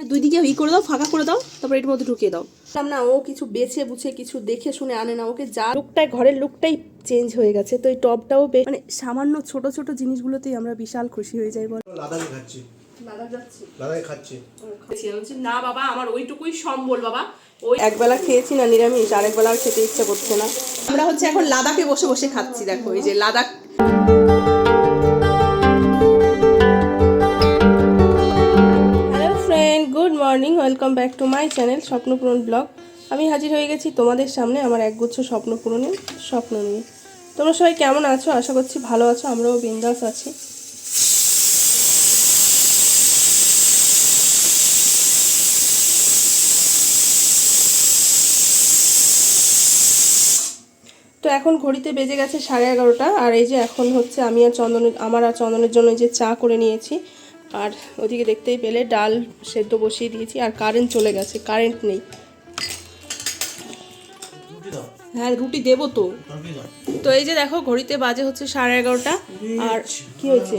আর দুই দিকে ই করে দাও ফাঁকা করে দাও তারপর এর মধ্যে ঢুকিয়ে দাও। না ও কিছু বেছে বুছে কিছু দেখে শুনে আনে না ওকে যা লুকটাই ঘরের লুকটাই চেঞ্জ হয়ে গেছে তো এই টপটাও মানে সামান্য ছোট ছোট জিনিসগুলোতেই আমরা বিশাল খুশি হয়ে যাই বল। লাদাখে খাচ্ছি। না বাবা আমার ওইটুকুই সম্বল বাবা। ওই একবেলা খেয়েছি না নিরামিষ আর একবেলা আর খেতে ইচ্ছা করছে না। আমরা হচ্ছে এখন লাদাখে বসে বসে খাচ্ছি দেখো এই যে Ladakh morning, welcome back to my channel Swapnapuran vlog. আমি হাজির হয়ে গেছি তোমাদের সামনে আমার একগুচ্ছ স্বপ্ন পূরণের স্বপ্ন নিয়ে। তোমরা সবাই কেমন আছো? আশা করছি ভালো আছো, আমরাও বিন্দাস আছি। তো এখন ঘড়িতে বেজে গেছে সাড়ে এগারোটা, আর এই যে এখন হচ্ছে আমি আর চন্দনের, আমার আর চন্দনের জন্য যে চা করে নিয়েছি। আর ওদিকে দেখতেই পেলে ডাল সেদ্ধ বসিয়ে দিয়েছি, আর কারেন্ট চলে গেছে কারেন্ট নেই। হ্যাঁ রুটি দেবো তো। তো এই যে দেখো, ঘড়িতে বাজে হচ্ছে সাড়ে এগারোটা, আর কি হয়েছে?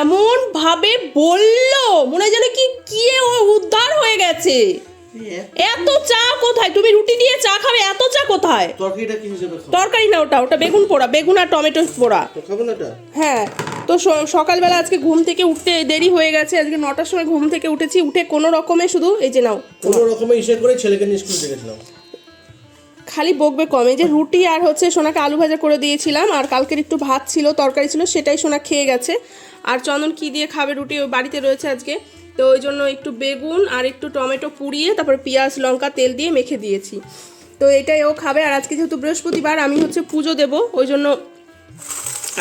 এমন ভাবে বলল, মনে যেন কি কি উদ্ধার হয়ে গেছে। এত চা কোথায়? তুমি রুটি দিয়ে চা খাবে এত চা কোথায়? তরকারিটা কি হিসেবে তরকারি না ওটা ওটা বেগুন পোড়া বেগুন আর টমেটো পোড়া। তো খাব না এটা হ্যাঁ তো সকালবেলা আজকে ঘুম থেকে উঠতে দেরি হয়ে গেছে আজকে নটার সময় ঘুম থেকে উঠেছি উঠে কোনো রকমে শুধু এই যে নাও। কোনো রকমে ইসে করে ছেলেকে নিয়ে স্কুল দেখেছিলাম খালি বকবে কমে যে রুটি আর হচ্ছে সোনাকে আলু ভাজা করে দিয়েছিলাম আর কালকের একটু ভাত ছিল তরকারি ছিল সেটাই সোনা খেয়ে গেছে। আর চন্দন কি দিয়ে খাবে রুটি ও বাড়িতে রয়েছে আজকে। তো ওই জন্য একটু বেগুন আর একটু টমেটো পুড়িয়ে তারপর পেঁয়াজ, লঙ্কা, তেল দিয়ে মেখে দিয়েছি। তো এটাই ও খাবে আর আজকে যেহেতু বৃহস্পতিবার, আমি হচ্ছে পুজো দেব। ওই জন্য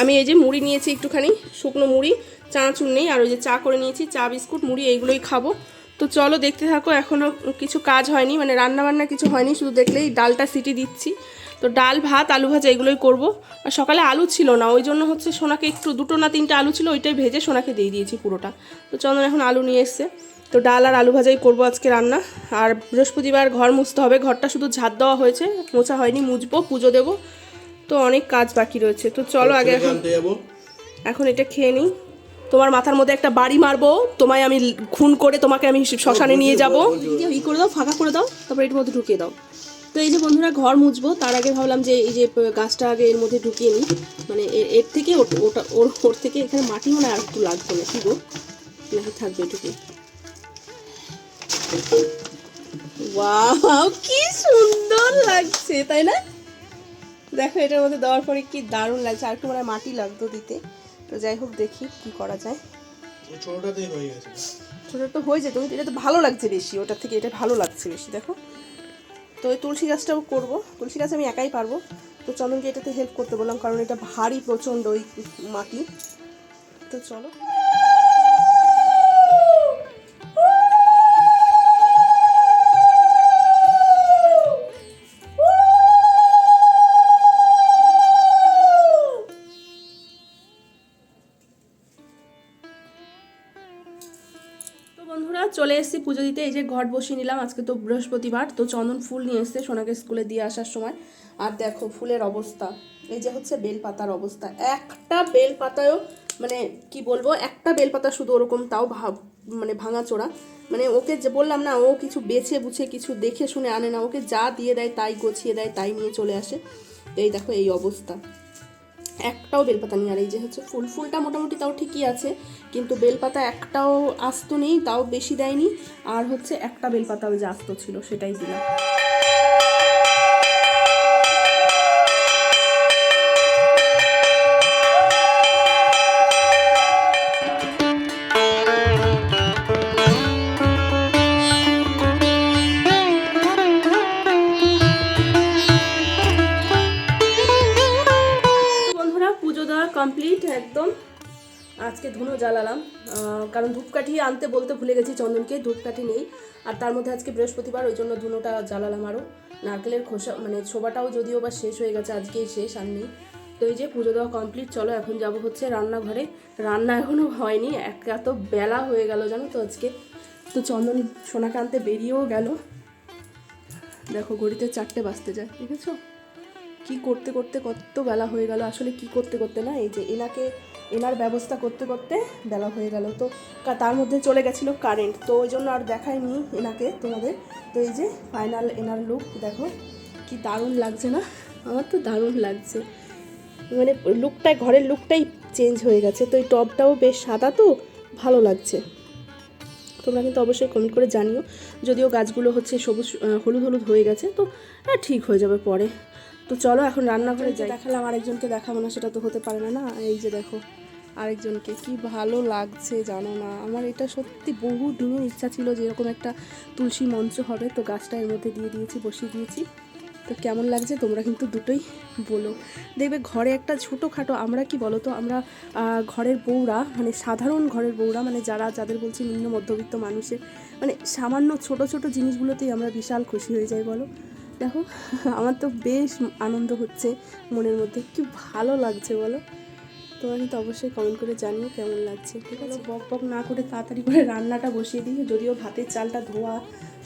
আমি এই যে মুড়ি নিয়েছি একটুখানি, শুকনো মুড়ি, চানাচুর নেই, আর ওই যে চা করে নিয়েছি, চা, বিস্কুট, মুড়ি, এইগুলোই খাব। তো চলো দেখতে থাকো এখনও কিছু কাজ হয়নি মানে রান্না বান্না কিছু হয়নি, শুধু দেখলেই ডালটা সিটি দিচ্ছি। তো ডাল ভাত আলু ভাজা এগুলোই করব। আর সকালে আলু ছিল না ওই জন্য হচ্ছে সোনাকে একটু দুটো না তিনটে আলু ছিল ওইটাই ভেজে সোনাকে দিয়ে দিয়েছি পুরোটা। তো চন্দন এখন আলু নিয়ে এসছে। তো ডাল আর আলু ভাজাই করব আজকে রান্না। আর বৃহস্পতিবার ঘর মুছতে হবে ঘরটা শুধু ঝাড় দেওয়া হয়েছে মোছা হয়নি মুছবো পুজো দেবো। তো অনেক কাজ বাকি রয়েছে। তো চলো আগে এখন এখন এটা খেয়ে নিই। তোমার মাথার মধ্যে একটা বাড়ি মারবো তোমায় আমি খুন করে তোমাকে আমি শ্মশানে নিয়ে যাব। ই করে দাও ফাঁকা করে দাও তারপর এর মধ্যে ঢুকিয়ে দাও। তো এই যে বন্ধুরা ঘর মুছবো তার আগে ভাবলাম যে এই যে গাছটা আগে এর মধ্যে ঢুকিয়ে নিই। মানে এর থেকে ওটা ওর ওর থেকে এখানে মাটি মনে হয় আর একটু লাগবে না কি গো? নাকি থাকবে এটুকু ওয়াও কি সুন্দর লাগছে তাই না? দেখো এটার মধ্যে দেওয়ার পরে কি দারুণ লাগছে আর একটু মানে মাটি লাগতো দিতে। তো যাই হোক দেখি কি করা যায়। ওই ছোটটাতেই হয়ে গেছে। ছোটো তো হয়ে যেত এটা তো ভালো লাগছে বেশি ওটার থেকে এটা ভালো লাগছে বেশি দেখো। তো ওই তুলসী গাছটাও করব। তুলসী গাছ আমি একাই পারব। তো চন্দনকে এটাতে হেল্প করতে বললাম, কারণ এটা ভারী প্রচণ্ড ওই মাটি। তো চলো। পুজো দিতে, এই যে ঘট বসিয়ে নিলাম, আজকে তো বৃহস্পতিবার, তো চন্দন ফুল নিয়ে এসছে সোনাকে স্কুলে দিয়ে আসার সময়। আর দেখো ফুলের অবস্থা, এই যে হচ্ছে বেলপাতার অবস্থা। একটা বেলপাতায়ও মানে কি বলব, একটা বেলপাতা শুধু ওরকম তাও ভাব মানে ভাঙা চোরা মানে ওকে যে বললাম না, ও কিছু বেছে বুছে, কিছু দেখে শুনে আনে না, ওকে যা দিয়ে দেয় তাই গছিয়ে দেয়, তাই নিয়ে চলে আসে। এই দেখো এই অবস্থা। একটাও বেলপাতা নেই। আর এই যে হচ্ছে ফুল, ফুলটা মোটামুটি তাও ঠিকই আছে, কিন্তু বেলপাতা একটাও আস্ত নেই, তাও বেশি দেয়নি। আর হচ্ছে একটা বেলপাতা ওই যে আস্ত ছিল, সেটাই দিলাম। আজকে ধুনো জ্বালালাম কারণ ধূপকাঠি আনতে বলতে ভুলে গেছি, চন্দনকে ধূপকাঠি নেই। আর তার মধ্যে আজকে বৃহস্পতিবার, ওই জন্য ধুনোটা জ্বালালাম আরও নারকেলের খোসা মানে ছোবাটাও যদিও বা শেষ হয়ে গেছে, আজকেই শেষ, আর নেই। তো এই যে পুজো দেওয়া কমপ্লিট চলো এখন যাব হচ্ছে রান্নাঘরে। রান্না এখনও হয়নি, এক এত বেলা হয়ে গেল জানো তো আজকে। তো চন্দন সোনাকে আনতে বেরিয়েও গেল। দেখো, ঘড়িতে চারটে বাজতে যায়, দেখেছ? কি করতে করতে কত বেলা হয়ে গেল, আসলে কি করতে করতে না, এই যে এনাকে এনার ব্যবস্থা করতে করতে বেলা হয়ে গেল। তো তার মধ্যে চলে গেছিল কারেন্ট তো ওই জন্য আর দেখাইনি এনাকে তোমাদের। তো এই যে ফাইনাল এনার লুক দেখো কি দারুণ লাগছে না? আমার তো দারুণ লাগছে। মানে লুকটাই ঘরের লুকটাই চেঞ্জ হয়ে গেছে। তো এই টবটাও বেশ সাদা তো ভালো লাগছে। তোমরা কিন্তু অবশ্যই কমেন্ট করে জানিও। যদিও গাছগুলো হচ্ছে সবুজ হলুদ হলুদ হয়ে গেছে তো হ্যাঁ ঠিক হয়ে যাবে পরে। তো চলো এখন রান্নাঘরে যাই। দেখালাম আরেকজনকে দেখাবো না সেটা তো হতে পারে না না? এই যে দেখো। আরেকজনকে, কি ভালো লাগছে জানো না? আমার এটা সত্যি বহু দিনের ইচ্ছা ছিল যে এরকম একটা তুলসী মঞ্চ হবে, তো গাছটা এর মধ্যে দিয়ে দিয়েছি, বসিয়ে দিয়েছি। তো কেমন লাগছে? তোমরা কিন্তু দুটোই বলো। দেখবে ঘরে একটা ছোটোখাটো, আমরা কি বলো তো আমরা ঘরের বউরা মানে সাধারণ ঘরের বউরা মানে যারা, যাদের বলছি নিম্ন মধ্যবিত্ত মানুষের মানে সামান্য ছোট ছোট জিনিসগুলোতেই আমরা বিশাল খুশি হয়ে যাই, বলো। দেখো, আমার তো বেশ আনন্দ হচ্ছে মনের মধ্যে, কি ভালো লাগছে, বলো। তোমরা কিন্তু অবশ্যই কমেন্ট করে জানিও কেমন লাগছে ঠিক আছে? বক বক না করে তাড়াতাড়ি করে রান্নাটা বসিয়ে দিই যদিও ভাতের চালটা ধোয়া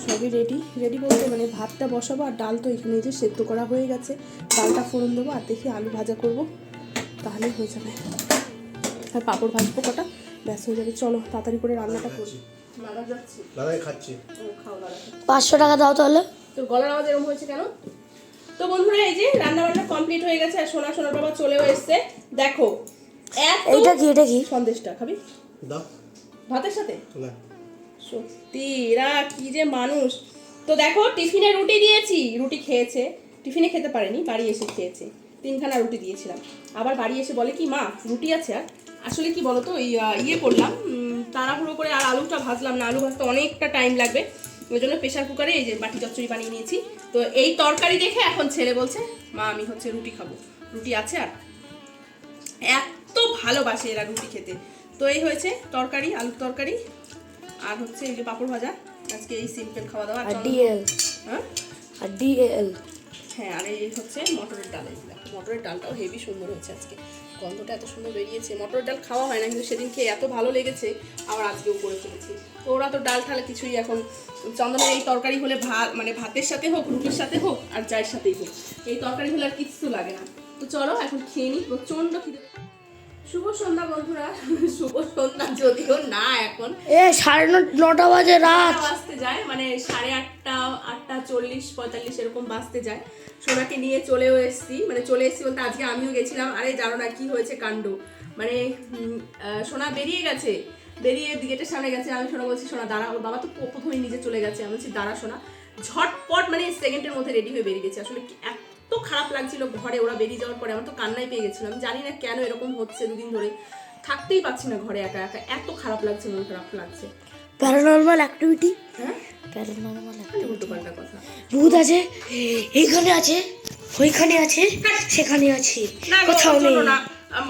সবই রেডি রেডি বলতে মানে ভাতটা বসাবো আর ডাল তো এখানে যে সেদ্ধ করা হয়ে গেছে ডালটা ফোড়ন দেবো আর দেখি আলু ভাজা করব তাহলেই হয়ে যাবে। আর পাঁপড় ভাজবো কটা? ব্যাস হয়ে যাবে চলো তাড়াতাড়ি করে রান্নাটা করি। মারা যাচ্ছি। দাদাই খাচ্ছি। খাও পাঁচশো টাকা দাও তাহলে। তোর গলার আওয়াজ এরকম হয়েছে কেন? তো বন্ধুরা এই যে রান্না বান্না কমপ্লিট হয়ে গেছে আর সোনা সোনার বাবা চলেও এসছে। দেখো এইটা কি এটা কি? সন্দেশটা খাবি? দাও। ভাতের সাথে? না। সত্যি এরা কি যে মানুষ। তো দেখো টিফিনে রুটি দিয়েছি। রুটি খেয়েছে। টিফিনে খেতে পারেনি বাড়ি এসে খেয়েছে। তিনখানা রুটি দিয়েছিলাম। আবার বাড়ি এসে বলে কি মা রুটি আছে আর। আসলে কি বলতো ওই ইয়ে করলাম তাড়াহুড়ো করে আর আলুটা ভাজলাম না। আলু ভাজতে অনেকটা টাইম লাগবে। ওই জন্য প্রেশার কুকারে এই যে বাটি চচ্চড়ি বানিয়ে নিয়েছি। তো এই তরকারি দেখে এখন ছেলে বলছে মা আমি হচ্ছে রুটি খাব। রুটি আছে আর। এত ভালোবাসে এরা রুটি খেতে। তো এই হয়েছে তরকারি আলুর তরকারি আর হচ্ছে এই যে পাঁপড় ভাজা। আজকে এই সিম্পল খাওয়া দাওয়া আর ডিএল। হ্যাঁ? আর ডিএল। হ্যাঁ আর এই হচ্ছে মটরের ডাল। মটরের ডালটাও হেভি সুন্দর হয়েছে আজকে। গন্ধটা এত সুন্দর বেরিয়েছে। মটরের ডাল খাওয়া হয় না কিন্তু সেদিন খেয়ে এত ভালো লেগেছে আবার আজকেও করে ফেলেছি তো ওরা তো ডাল ঠালে কিছুই এখন চন্দনের এই তরকারি হলে ভাত মানে ভাতের সাথে হোক রুটির সাথে হোক আর চায়ের সাথেই হোক। এই তরকারি হলে আর কিচ্ছু লাগে না। তো চলো এখন খেয়ে নিই প্রচণ্ড খিদে শুভ সন্ধ্যা বন্ধুরা। শুভ সন্ধ্যা যদিও না এখন। এ সাড়ে নটা বাজে রাত। বাজতে যায় মানে সাড়ে আটটা আটটা চল্লিশ পঁয়তাল্লিশ এরকম বাজতে যায়। সোনাকে নিয়ে চলেও এসেছি মানে চলে এসেছি বলতে আজকে আমিও গেছিলাম। আরে জানো না কি হয়েছে কাণ্ড? মানে সোনা বেরিয়ে গেছে। বেরিয়ে গেটের সামনে গেছে। আমি সোনা বলছি সোনা দাঁড়া ওর বাবা তো প- প্রথমেই নিজে চলে গেছে। আমি বলছি দাঁড়া সোনা। ঝটপট মানে সেকেন্ডের মধ্যে রেডি হয়ে বেরিয়ে গেছে। আসলে এত খারাপ লাগছিল ঘরে ওরা বেরিয়ে যাওয়ার পরে। আমার তো কান্নাই পেয়ে গেছিল। আমি জানি না কেন এরকম হচ্ছে দুদিন ধরে। থাকতেই পারছি না ঘরে একা একা। এত খারাপ লাগছে মন খারাপ লাগছে। প্যারানর্মাল অ্যাক্টিভিটি হ্যাঁ? প্যারানর্মাল পাল্টা কথা। ভূত আছে? এইখানে আছে? ওইখানে আছে? সেখানে আছে। কোথাও নেই। না।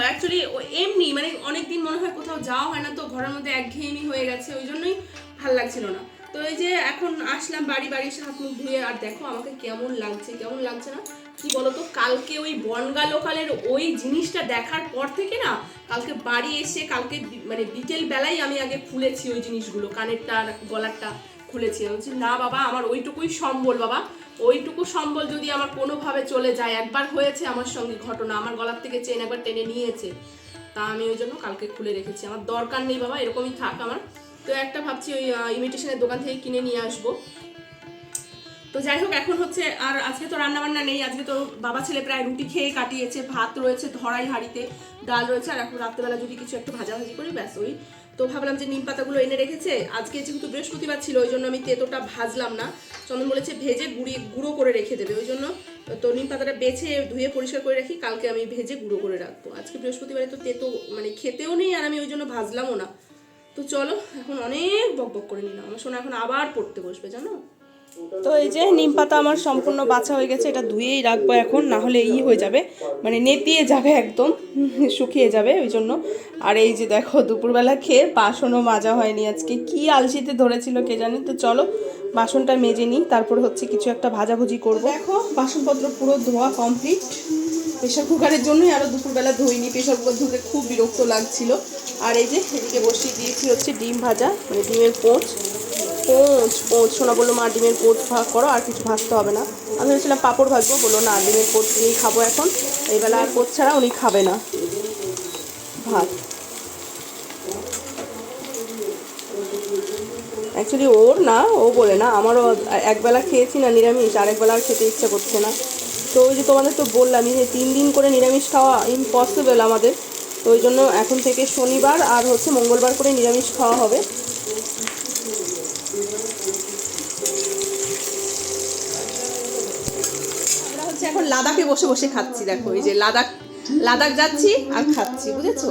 অ্যাকচুয়ালি এমনি মানে অনেকদিন মনে হয় কোথাও যাওয়া হয় না তো ঘরের মধ্যে একঘেয়েমি হয়ে গেছে ওই জন্যই ভালো লাগছিল না। তো এই যে এখন আসলাম বাড়ি বাড়ি এসে হাত মুখ ধুয়ে আর দেখো আমাকে কেমন লাগছে কেমন লাগছে না? কি বলতো? কালকে ওই বনগা লোকালের ওই জিনিসটা দেখার পর থেকে না, কালকে বাড়ি এসে কালকে মানে বিকেল বেলায় আমি আগে খুলেছি ওই জিনিসগুলো, কানেরটা, গলারটা খুলেছি। আমি বলছি, না বাবা, আমার ওইটুকুই সম্বল বাবা। ওইটুকু সম্বল যদি আমার কোনোভাবে চলে যায়, একবার হয়েছে আমার সঙ্গে ঘটনা, আমার গলার থেকে চেন একবার টেনে নিয়েছে। তা আমি ওই জন্য কালকে খুলে রেখেছি। আমার দরকার নেই বাবা, এরকমই থাক আমার। তো একটা ভাবছি ওই ইমিটেশনের দোকান থেকে কিনে নিয়ে আসব। তো যাই হোক, এখন হচ্ছে আর আজকে তো রান্না বান্না নেই, আজকে তো বাবা ছেলে প্রায় রুটি খেয়ে কাটিয়েছে, ভাত রয়েছে, ধরাই হাঁড়িতে, ডাল রয়েছে, আর এখন রাত্রেবেলা যদি কিছু একটু ভাজাভাজি করি, ব্যাস ওই। তো ভাবলাম যে নিম পাতাগুলো এনে রেখেছে, আজকে যেহেতু বৃহস্পতিবার ছিল, ওই জন্য আমি তেতোটা ভাজলাম না। চন্দন বলেছে ভেজে গুঁড়িয়ে গুঁড়ো করে রেখে দেবে, ওই জন্য তো নিম পাতাটা বেছে, ধুয়ে পরিষ্কার করে রাখি, কালকে আমি ভেজে গুঁড়ো করে রাখব। আজকে বৃহস্পতিবারে তো তেতো মানে খেতেও নেই, আর আমি ওই জন্য ভাজলামও না। তো চলো, এখন অনেক বক বক করে নিলাম। আমার শোনা এখন আবার পড়তে বসবে, জানো? তো এই যে নিম পাতা আমার সম্পূর্ণ বাছা হয়ে গেছে, এটা ধুয়েই রাখব এখন না হলে ই হয়ে যাবে মানে নেতিয়ে যাবে একদম, শুকিয়ে যাবে ওই জন্য। আর এই যে দেখো, দুপুরবেলা খেয়ে বাসনও মাজা হয়নি আজকে, কি আলসিতে ধরেছিল কে জানে, তো চলো বাসনটা মেজে নিই, তারপর হচ্ছে কিছু একটা ভাজাভুজি করব। দেখো, বাসনপত্র পুরো ধোয়া কমপ্লিট প্রেশার কুকারের জন্যই আরও দুপুরবেলা ধুইনি প্রেশার কুকার ধুতে খুব বিরক্ত লাগছিল। আর এই যে এদিকে বসিয়ে দিয়েছি হচ্ছে ডিম ভাজা মানে ডিমের পোঁচ পোঁচ পোঁচ সোনা বলল, মা, ডিমের পোঁচ ভাগ করো, আর কিছু ভাজতে হবে না। আমি ভেবেছিলাম পাঁপড় ভাজবো, বলল, না, ডিমের পোঁচ নিয়েই খাব এখন। এইবেলা আর পোঁচ ছাড়া উনি খাবে না। ভাত। অ্যাকচুয়ালি ওর না, ও বলে না, আমারও একবেলা খেয়েছি না নিরামিষ, আর একবেলা আর খেতে ইচ্ছা করছে না। তো ওই যে তোমাদের তো বললামই যে তিন দিন করে নিরামিষ খাওয়া ইম্পসিবল আমাদের। তো ওই জন্য এখন থেকে শনিবার আর হচ্ছে মঙ্গলবার করে নিরামিষ খাওয়া হবে। লাদাখে বসে বসে খাচ্ছি, দেখো, এই যে লাদাখ লাদাখ যাচ্ছি আর খাচ্ছি, বুঝেছ?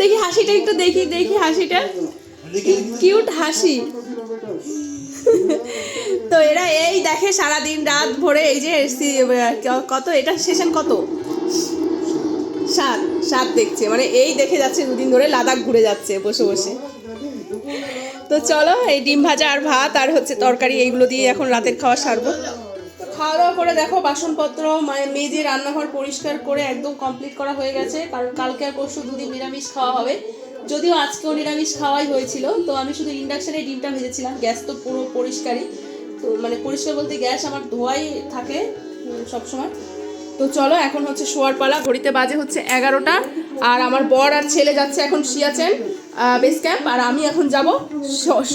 দেখি হাসিটা একটু দেখি দেখি হাসিটা। কিউট হাসি। তো এরা এই দেখে সারা দিন রাত ভরে এই যে কত এটা, সেশন কত? সাত সাত দেখছে মানে এই দেখে যাচ্ছে দুদিন ধরে লাদাখ ঘুরে যাচ্ছে বসে বসে। তো চলো, এই ডিম ভাজা আর ভাত আর হচ্ছে তরকারি, এইগুলো দিয়ে এখন রাতের খাওয়া সারবো। খাওয়া দাওয়া করে দেখো, বাসনপত্র, মায়ের মেজে রান্নাঘর পরিষ্কার করে একদম কমপ্লিট করা হয়ে গেছে, কারণ কালকে আর পরশু দুদিন নিরামিষ খাওয়া হবে। যদিও আজকেও নিরামিষ খাওয়াই হয়েছিল, তো আমি শুধু ইন্ডাকশানে ডিমটা ভেজেছিলাম, গ্যাস তো পুরো পরিষ্কারই। তো মানে পরিষ্কার বলতে গ্যাস আমার ধোয়াই থাকে সব সময় তো চলো, এখন হচ্ছে শোয়ার পালা, ঘড়িতে বাজে হচ্ছে এগারোটা, আর আমার বর আর ছেলে যাচ্ছে এখন সিয়াচেন বেস ক্যাম্প আর আমি এখন যাব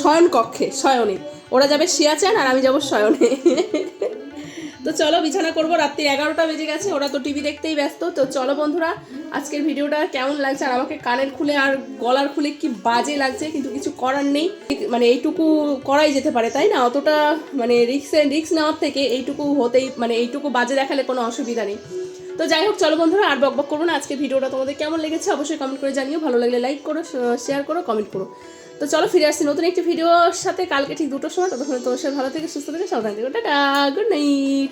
শয়ন কক্ষে শয়নে। ওরা যাবে সিয়াচেন আর আমি যাব শয়নে। তো চলো বিছানা করব রাত্রি এগারোটা বেজে গেছে, ওরা তো টিভি দেখতেই ব্যস্ত। তো চলো বন্ধুরা, আজকের ভিডিওটা কেমন লাগছে আর আমাকে কানের খুলে আর গলার খুলে কি বাজে লাগছে, কিন্তু কিছু করার নেই। মানে এইটুকু করাই যেতে পারে, তাই না? অতটা মানে রিক্স রিক্স নেওয়ার থেকে এইটুকু হতেই মানে এইটুকু বাজে দেখালে কোনো অসুবিধা নেই। তো যাই হোক, চলো বন্ধুরা, আর বকবক করব না আজকে ভিডিওটা তোমাদের কেমন লেগেছে অবশ্যই কমেন্ট করে জানিও, ভালো লাগলে লাইক করো শেয়ার করো কমেন্ট করো। তো চলো ফিরে আসছি নতুন একটি ভিডিওর সাথে। কালকে ঠিক দুটোর সময়, ততক্ষণ তোমার সাথে ভালো থেকে সুস্থ থেকে সাবধান থেকে। Tata good night